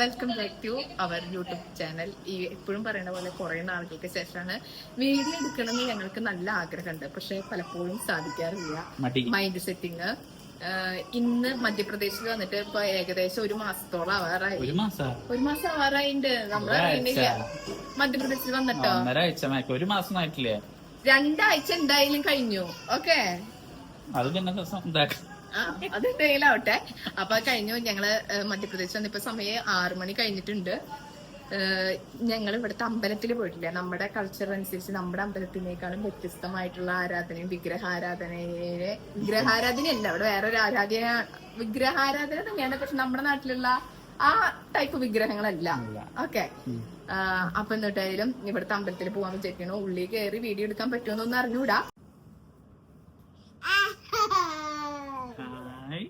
Welcome back to our YouTube channel. ഈ എപ്പോഴും പറയുന്ന പോലെ കുറെ നാളുകൾക്ക് ശേഷമാണ് വീഡിയോ എടുക്കണമെന്ന് ഞങ്ങൾക്ക് നല്ല ആഗ്രഹമുണ്ട്. പക്ഷെ പലപ്പോഴും സാധിക്കാറില്ല. മൈൻഡ് സെറ്റിങ് ഇന്ന് മധ്യപ്രദേശിൽ വന്നിട്ട് ഇപ്പൊ ഏകദേശം ഒരു മാസത്തോളം ആവാറായി. ഒരു മാസം? ആവാറായിണ്ട്. നമ്മൾ അറിയുന്നില്ല. മധ്യപ്രദേശിൽ വന്നിട്ടോ? ഒരു മാസം ആയിട്ടില്ലേ? രണ്ടാഴ്ച എന്തായാലും കഴിഞ്ഞു. ഓക്കെ? അത് പിന്നെ അത് എന്തെങ്കിലാവട്ടെ അപ്പൊ കഴിഞ്ഞു ഞങ്ങൾ മധ്യപ്രദേശ് വന്നിപ്പോ സമയം ആറു മണി കഴിഞ്ഞിട്ടുണ്ട്. ഞങ്ങൾ ഇവിടുത്തെ അമ്പലത്തിൽ പോയിട്ടില്ല? നമ്മുടെ കൾച്ചർ അനുസരിച്ച് നമ്മുടെ അമ്പലത്തിനേക്കാളും വ്യത്യസ്തമായിട്ടുള്ള ആരാധനയും വിഗ്രഹാരാധനയെ വിഗ്രഹാരാധനയല്ല അവിടെ വേറൊരു ആരാധന വിഗ്രഹാരാധന തന്നെയാണ്. പക്ഷെ നമ്മുടെ നാട്ടിലുള്ള ആ ടൈപ്പ് വിഗ്രഹങ്ങളല്ല. ഓക്കെ. അപ്പൊ എന്നിട്ടായാലും ഇവിടുത്തെ അമ്പലത്തിൽ പോവാൻ വിചാരിക്കണോ ഉള്ളിൽ കയറി വീഡിയോ എടുക്കാൻ പറ്റുമെന്നൊന്നും അറിഞ്ഞൂടാ ഹായ്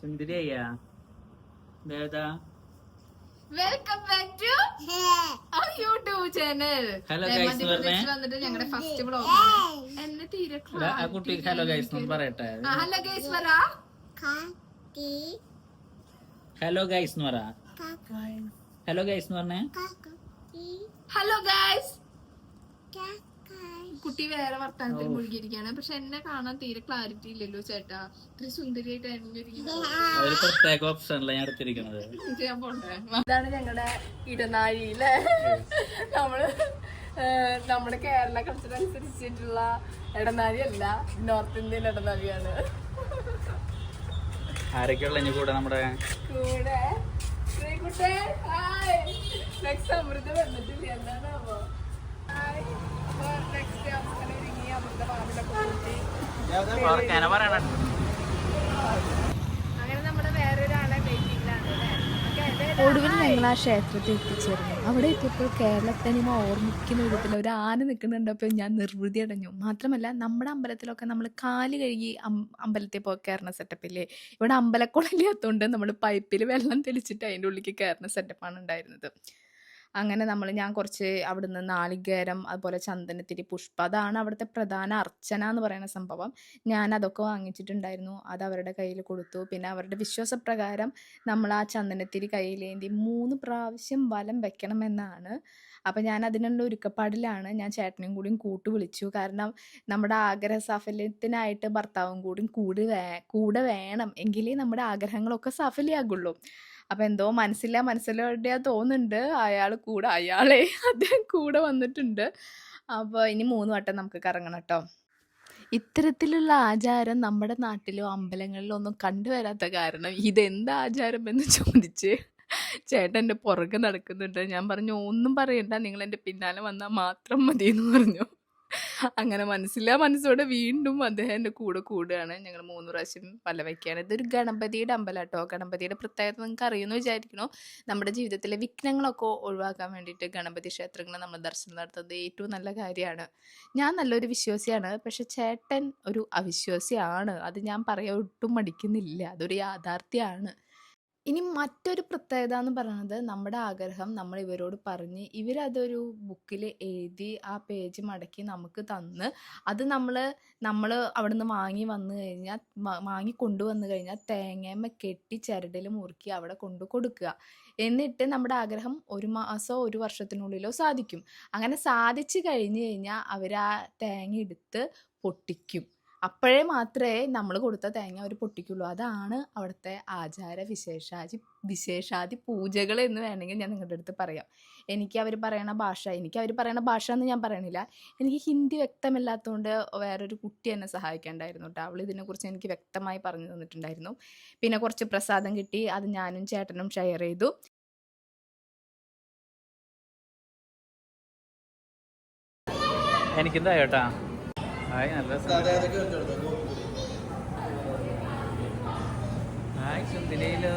സുന്ദരിയാ ദേവതാ welcome back to YouTube channel hello guys മധ്യപ്രദേശിൽ വന്നിട്ട് ഞങ്ങളുടെ ഫസ്റ്റ് വ്ളോഗ് എന്നെ തീരെ ആ കുട്ടി ഹലോ ഗൈസ് പറയട്ടെ. ഹലോ ഗൈസ് പറ. ഹലോ ഗൈസ് എന്ന് പറ. ഹലോ ഗൈസ് എന്ന് പറഞ്ഞേ. ഹലോ ഗൈസ് കുട്ടി വേറെ വർത്തമാനത്തിൽ മുഴുകിയിരിക്കുകയാണ്. പക്ഷെ എന്നെ കാണാൻ തീരെ ക്ലാരിറ്റി ഇല്ലല്ലോ ചേട്ടാ. ഇത്ര സുന്ദരിയായിട്ട് ഞാൻ എടുത്തിരിക്കുന്നത് ഞാൻ പോണ്ടേ ഇതാണ് ഞങ്ങളുടെ ഇടനാഴിയിലെ നമ്മൾ നമ്മുടെ കേരള കൾച്ചർ അനുസരിച്ചിട്ടുള്ള ഇടനാഴി അല്ല നോർത്ത് ഇന്ത്യൻ ഇടനാഴിയാണ് ആരൊക്കെയുള്ള ഇനി കൂടെ നമ്മുടെ? കൂടെ? ശ്രീകുട്ടേ ഹായ്. നെക്സ്റ്റ് അമൃത വന്നിട്ടില്ല എന്താണാവോ? ഹായ്. ഒടുവിൽ ഞങ്ങൾ ആ ക്ഷേത്രത്തിൽ എത്തിച്ചേർന്നു. അവിടെ എത്തിയപ്പോൾ കേരളത്തനിമ ഓർമ്മിക്കുന്ന വിധത്തിൽ ഒരു ആന നിൽക്കുന്നുണ്ടപ്പോൾ ഞാൻ നിർവൃതി അടഞ്ഞു. മാത്രമല്ല നമ്മുടെ അമ്പലത്തിലൊക്കെ നമ്മൾ കാൽ കഴുകി അമ്പലത്തിൽ പോയി കയറുന്ന സെറ്റപ്പില്ലേ ഇവിടെ അമ്പലക്കുളമില്ലാത്തതുകൊണ്ട് നമ്മൾ പൈപ്പിൽ വെള്ളം തെളിച്ചിട്ട് അതിന്റെ ഉള്ളിലേക്ക് കയറുന്ന സെറ്റപ്പാണ് ഉണ്ടായിരുന്നത്. അങ്ങനെ നമ്മൾ ഞാൻ കുറച്ച് അവിടുന്ന് നാളികേരം അതുപോലെ ചന്ദനത്തിരി പുഷ്പ അതാണ് അവിടുത്തെ പ്രധാന അർച്ചന എന്ന് പറയുന്ന സംഭവം. ഞാൻ അതൊക്കെ വാങ്ങിച്ചിട്ടുണ്ടായിരുന്നു. അത് അവരുടെ കയ്യിൽ കൊടുത്തു. പിന്നെ അവരുടെ വിശ്വാസപ്രകാരം നമ്മൾ ആ ചന്ദനത്തിരി കയ്യിലേന്തി മൂന്ന് പ്രാവശ്യം വലം വെക്കണമെന്നാണ്. അപ്പം ഞാൻ അതിനുള്ള ഒരുക്കപ്പാടിലാണ് ഞാൻ ചേട്ടനും കൂടിയും കൂട്ടു വിളിച്ചു കാരണം നമ്മുടെ ആഗ്രഹ സാഫല്യത്തിനായിട്ട് ഭർത്താവും കൂടിയും കൂടി കൂടെ വേണം. എങ്കിലേ നമ്മുടെ ആഗ്രഹങ്ങളൊക്കെ സാഫല്യമാകുള്ളൂ അപ്പം എന്തോ മനസ്സില്ല മനസ്സിലോടെയാ തോന്നുന്നുണ്ട്. അയാൾ കൂടെ അയാളെ അദ്ദേഹം കൂടെ വന്നിട്ടുണ്ട്. അപ്പോൾ ഇനി മൂന്ന് വട്ടം നമുക്ക് കറങ്ങണം കേട്ടോ. ഇത്തരത്തിലുള്ള ആചാരം നമ്മുടെ നാട്ടിലോ അമ്പലങ്ങളിലോ ഒന്നും കണ്ടുവരാത്ത കാരണം ഇതെന്ത് ആചാരം എന്ന് ചോദിച്ച് ചേട്ടൻ എന്റെ പുറകെ നടക്കുന്നുണ്ട്. ഞാൻ പറഞ്ഞു ഒന്നും പറയണ്ട. നിങ്ങൾ എന്റെ പിന്നാലെ വന്നാൽ മാത്രം മതി എന്ന് പറഞ്ഞു. അങ്ങനെ മനസ്സില്ലാ. മനസ്സോടെ വീണ്ടും അദ്ദേഹം എന്റെ കൂടെ കൂടുകയാണ്. ഞങ്ങൾ മൂന്ന് പ്രാവശ്യം പല വയ്ക്കുകയാണ് ഇതൊരു ഗണപതിയുടെ അമ്പലം കേട്ടോ ഗണപതിയുടെ പ്രത്യേകത നിങ്ങൾക്ക് അറിയുമെന്ന് വിചാരിക്കണോ നമ്മുടെ ജീവിതത്തിലെ വിഘ്നങ്ങളൊക്കെ ഒഴിവാക്കാൻ വേണ്ടിയിട്ട് ഗണപതി ക്ഷേത്രങ്ങൾ നമ്മൾ ദർശനം നടത്തുന്നത് ഏറ്റവും നല്ല കാര്യമാണ്. ഞാൻ നല്ലൊരു വിശ്വാസിയാണ്. പക്ഷെ ചേട്ടൻ ഒരു അവിശ്വാസിയാണ്. അത് ഞാൻ പറയാൻ ഒട്ടും മടിക്കുന്നില്ല. അതൊരു യാഥാർത്ഥ്യമാണ്. ഇനി മറ്റൊരു പ്രത്യേകത എന്ന് പറയുന്നത് നമ്മുടെ ആഗ്രഹം നമ്മൾ ഇവരോട് പറഞ്ഞ് ഇവരതൊരു ബുക്കിൽ എഴുതി ആ പേജ് മടക്കി നമുക്ക് തന്ന് അത് നമ്മൾ നമ്മൾ അവിടെ നിന്ന് വാങ്ങി വന്നു കഴിഞ്ഞാൽ വാങ്ങി കൊണ്ടുവന്നു കഴിഞ്ഞാൽ തേങ്ങയമ്മ കെട്ടി ചരടിൽ മുറുക്കി അവിടെ കൊണ്ടു കൊടുക്കുക. എന്നിട്ട് നമ്മുടെ ആഗ്രഹം ഒരു മാസമോ ഒരു വർഷത്തിനുള്ളിലോ സാധിക്കും. അങ്ങനെ സാധിച്ചു കഴിഞ്ഞ് കഴിഞ്ഞാൽ അവർ ആ തേങ്ങ എടുത്ത് പൊട്ടിക്കും. അപ്പോഴേ മാത്രമേ നമ്മൾ കൊടുത്ത തേങ്ങ അവർ പൊട്ടിക്കുള്ളൂ. അതാണ് അവിടുത്തെ ആചാര വിശേഷാദി വിശേഷാദി പൂജകൾ എന്ന് വേണമെങ്കിൽ ഞാൻ നിങ്ങളുടെ അടുത്ത് പറയാം. എനിക്ക് അവർ പറയണ ഭാഷ എനിക്ക് അവർ പറയണ ഭാഷ എന്ന് ഞാൻ പറയണില്ല. എനിക്ക് ഹിന്ദി വ്യക്തമല്ലാത്തതുകൊണ്ട് വേറൊരു കുട്ടി എന്നെ സഹായിക്കേണ്ടായിരുന്നു കേട്ടോ അവൾ ഇതിനെക്കുറിച്ച് എനിക്ക് വ്യക്തമായി പറഞ്ഞു തന്നിട്ടുണ്ടായിരുന്നു. പിന്നെ കുറച്ച് പ്രസാദം കിട്ടി അത് ഞാനും ചേട്ടനും ഷെയർ ചെയ്തു. എനിക്കെന്താ ചേട്ടാ ഹായ് നല്ല. ഹായ് ചുന്തിലയിലോ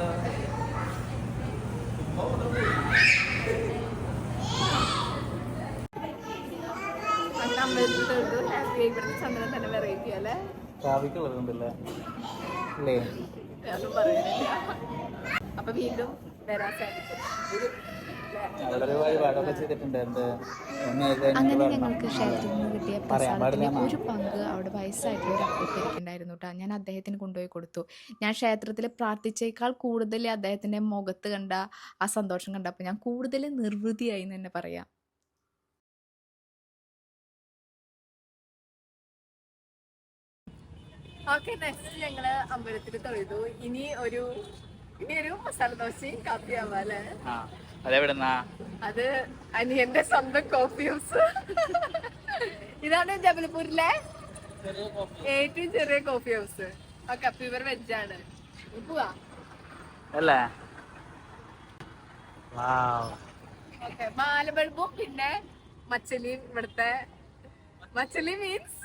അപ്പൊ വീണ്ടും വരാൻ സാധിക്കും. ഒരു വഴിപാടൊക്കെ ചെയ്തിട്ടുണ്ട്. എന്ത്? അങ്ങനെ ഞങ്ങൾക്ക്. ക്ഷേത്രത്തിൽ നിന്ന് കിട്ടിയ പ്രസാദത്തിന്റെ ഒരു പങ്ക് അവിടെ വയസ്സായിട്ടുള്ള ഒരു അപ്പുറത്തിരിക്കുന്നുണ്ടായിരുന്നു കേട്ടോ ഞാൻ അദ്ദേഹത്തിന് കൊണ്ടുപോയി കൊടുത്തു. ഞാൻ ക്ഷേത്രത്തിൽ പ്രാർത്ഥിച്ചേക്കാൾ കൂടുതൽ അദ്ദേഹത്തിന്റെ മുഖത്ത് കണ്ട ആ സന്തോഷം കണ്ടപ്പോൾ ഞാൻ കൂടുതൽ നിർവൃതിയായി എന്ന് തന്നെ പറയാം. ഓക്കെ നെക്സ്റ്റ് ഞങ്ങൾ അമ്പലത്തിൽ തൊഴുതു. ഇനി ഒരു ഇനി ഒരു മസാല ദോശയും കാപ്പി ആവാല്ലേ ആ. അതെവിടുന്നാ? അത് അനിയന്റെ സ്വന്തം കോഫി ഹൗസ് ഇതാണ് ജബൽപൂരിലെ ഏറ്റവും ചെറിയ കോഫി ഹൗസ് ഓക്കെ അപ്പൊ ഇവർ വെജാണ് അല്ലേ? വാവ്. ഓക്കെ മാലബൾബും പിന്നെ മച്ചലിയും ഇവിടുത്തെ മച്ചലി മീൻസ്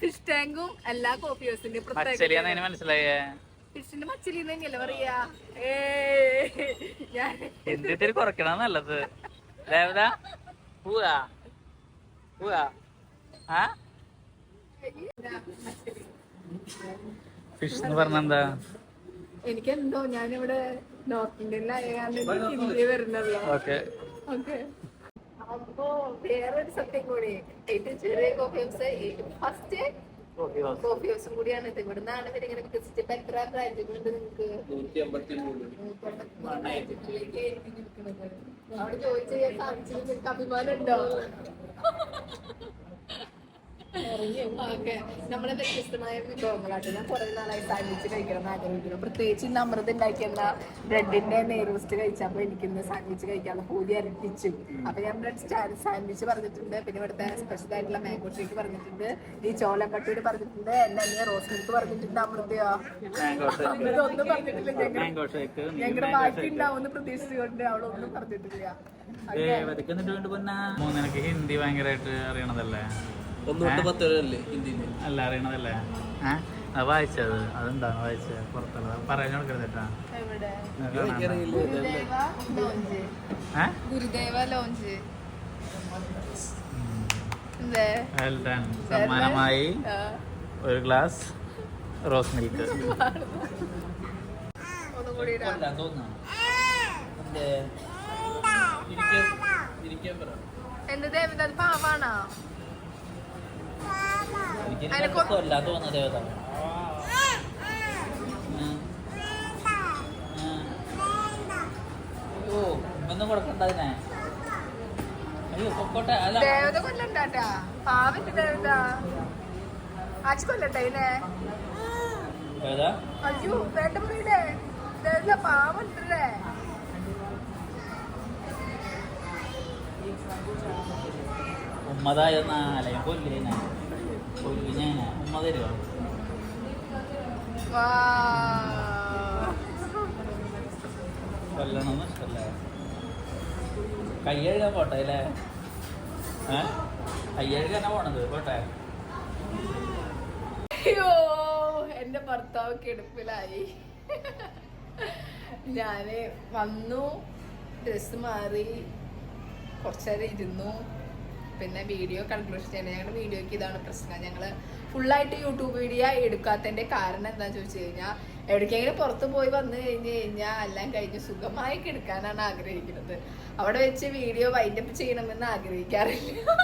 ഫിഷ് ടാങ്കും എല്ലാ കോഫി ഹൗസിന്റെയും മനസ്സിലായേ? ഫിഷിന്റെ മച്ചലി തന്നെയല്ലേ പറയാ? ഏ ഞാൻ എന്തിത്തിരി കുറയ്ക്കണം നല്ലത്? ദേവത പോവാ? പോവാ? ആ? ഫിഷ് എന്ന് പറഞ്ഞെന്താ എനിക്കെന്തോ ഞാനിവിടെ നോർത്ത് ഇന്ത്യയിലായ കാരണം എനിക്ക് ഹിന്ദി വരുന്നല്ലോ ഓക്കെ ഓക്കെ അപ്പോ വേറൊരു സത്യം കൂടി. ഏറ്റവും ചെറിയ കോഫി ഹൗസ് ഏറ്റവും ഫസ്റ്റ് കോഫി ഹൗസും കൂടിയാണ് ഇത് ഇവിടുന്നാണ് ഇവരിങ്ങനെ വികസിച്ച് ഇപ്പൊ എത്ര ബ്രാഞ്ചുകളുണ്ട് നിങ്ങൾക്ക് അവിടെ ജോലി ചെയ്യാൻ നിങ്ങൾക്ക് അഭിമാനം ഉണ്ടോ? ഓക്കെ. നമ്മളെ വ്യത്യസ്തമായ വിഭവങ്ങളായിട്ട് ഞാൻ കുറെ നാളായി സാൻഡ്വിച്ച് കഴിക്കണം എന്ന് ആഗ്രഹിക്കുന്നു. പ്രത്യേകിച്ച് ഇന്ന് അമൃത് ഉണ്ടാക്കിയെന്ന ബ്രെഡിന്റെ നെയ്റോസ്റ്റ് കഴിച്ചപ്പോ എനിക്ക് ഇന്ന് സാൻഡ്വിച്ച് കഴിക്കാനുള്ള പൂതി അരട്ടിച്ചു അപ്പൊ ഞാൻ ബ്രെഡ് സാൻഡ്വിച്ച് പറഞ്ഞിട്ടുണ്ട്. പിന്നെ ഇവിടുത്തെ സ്പെഷ്യൽ ആയിട്ടുള്ള മാംഗോ ഷേക്ക് പറഞ്ഞിട്ടുണ്ട്. ഈ ചോലപ്പട്ടൂര് പറഞ്ഞിട്ടുണ്ട്. എന്റെ അനിയ റോസ് മിൽക്ക് പറഞ്ഞിട്ടുണ്ട് അമൃതയോ? അമൃത ഒന്നും പറഞ്ഞിട്ടില്ല. ഞങ്ങൾ മാംഗോ ഷേക്ക് ഞങ്ങളുടെ ബാക്കി ഉണ്ടാവുമെന്ന് പ്രതീക്ഷിച്ചുകൊണ്ട് അവളൊന്നും പറഞ്ഞിട്ടില്ല. ഹിന്ദി ഭയങ്കരമായിട്ട് അറിയണതല്ലേ? അല്ലേ അറിയണതല്ലേ? ഏഹ് അത് വായിച്ചത്. അതെന്താണ് വായിച്ചത് പുറത്തുള്ളത് പറഞ്ഞു കൊടുക്കരുതട്ടാ സമ്മാനമായി ഒരു ഗ്ലാസ് റോസ് മിൽക്ക്. എന്ത്? ദേവത അത് പാവാണോ? കൊല്ലാ തോന്നുന്നു ദേവത അയ്യോ ഒന്നും കൊടുക്കണ്ട അതിനെ. അയ്യോ പൊക്കോട്ടെ അല്ല. ദേവത കൊല്ലണ്ടാട്ടാ പാവിന്റെ ദേവത. കൊല്ലട്ടെ ഇതിനെ. അയ്യോ വേണ്ട ദേവത പാവുണ്ടല്ലേ കൊല്ലിനെ. കൊല്ലണമെന്ന് ഇഷ്ടല്ലേ. കൈ കഴുകാൻ പോട്ടെ അല്ലേ? കയ്യഴുകാനാ പോണത്? പോട്ടെ. അയ്യോ എന്റെ ഭർത്താവ് കെടുപ്പിലായി. ഞാൻ വന്നു ഡ്രസ് മാറി കുറച്ചേരം ഇരുന്നു. പിന്നെ വീഡിയോ കൺക്ലൂഷൻ ചെയ്യണം. ഞങ്ങളുടെ വീഡിയോക്ക് ഇതാണ് പ്രശ്നം. ഞങ്ങൾ ഫുള്ളായിട്ട് യൂട്യൂബ് വീഡിയോ എടുക്കാത്തതിന്റെ കാരണം എന്താണെന്ന് ചോദിച്ചു കഴിഞ്ഞാൽ എവിടേക്കെങ്കിലും പുറത്ത് പോയി വന്നു കഴിഞ്ഞ് കഴിഞ്ഞാൽ എല്ലാം കഴിഞ്ഞ് സുഖമായി എടുക്കാനാണ് ആഗ്രഹിക്കുന്നത്. അവിടെ വെച്ച് വീഡിയോ വൈൻഡപ്പ് ചെയ്യണമെന്ന് ആഗ്രഹിക്കാറില്ല.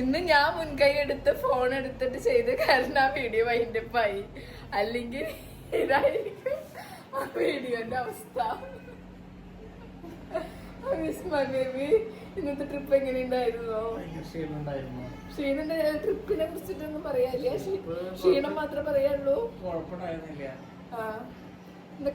ഇന്ന് ഞാൻ മുൻകൈ എടുത്ത് ഫോൺ എടുത്തിട്ട് ചെയ്ത് കാരണം ആ വീഡിയോ വൈൻഡപ്പായി അല്ലെങ്കിൽ ഇതായിരിക്കും ആ വീഡിയോന്റെ അവസ്ഥ. ഇന്നത്തെ ട്രിപ്പ് ട്രിപ്പിനെ കുറിച്ചിട്ടൊന്നും പറയാനില്ല. ക്ഷീണം മാത്രമേ പറയാനുള്ളൂ. അമ്പലത്തിൽ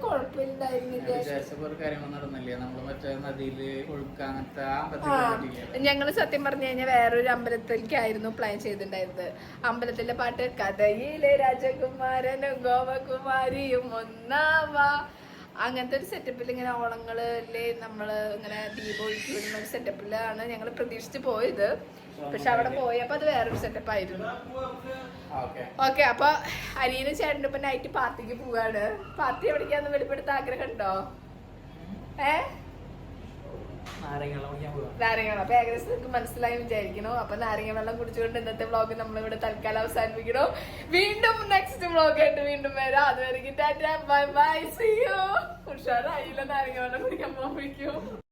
പറ്റിയില്ല. ഞങ്ങൾ സത്യം പറഞ്ഞു കഴിഞ്ഞാൽ വേറൊരു അമ്പലത്തിലേക്കായിരുന്നു പ്ലാൻ ചെയ്തിട്ടുണ്ടായിരുന്നത്. അമ്പലത്തിലെ പാട്ട് കഥയിലെ രാജകുമാരനും ഗോപകുമാരിയും ഒന്നാവാ. അങ്ങനത്തെ ഒരു സെറ്റപ്പിൽ ഇങ്ങനെ ഓണങ്ങളല്ലേ നമ്മൾ ഇങ്ങനെ ദീപൊഴുക്കി വിടുന്ന ഒരു സെറ്റപ്പിലാണ് ഞങ്ങൾ പ്രതീക്ഷിച്ച് പോയത്. പക്ഷെ അവിടെ പോയപ്പോ അത് വേറൊരു സെറ്റപ്പ് ആയിരുന്നു. ഓക്കെ അപ്പൊ അരിയനും ചേട്ടന്റെ ഇപ്പൊ നൈറ്റ് പാർട്ടിക്ക് പോവാണ്. പാർട്ടി എവിടേക്കാന്ന് വെളിപ്പെടുത്താൻ ആഗ്രഹം ഉണ്ടോ ഏ? നാരങ്ങ വെള്ളം അപ്പൊ ഏകദേശം നിങ്ങൾക്ക് മനസ്സിലായി വിചാരിക്കണോ അപ്പൊ നാരങ്ങ വെള്ളം കുടിച്ചുകൊണ്ട് ഇന്നത്തെ വ്ളോഗ് നമ്മൾ ഇവിടെ തൽക്കാലം അവസാനിപ്പിക്കണോ വീണ്ടും നെക്സ്റ്റ് വ്ളോഗ് ആയിട്ട് വീണ്ടും വരാം. അതുവരെ ബൈ ബൈ. സിയോ ഉഷാറായില്ല നാരങ്ങ വെള്ളം കുടിക്കാൻ പോകുമ്പോഴേക്കും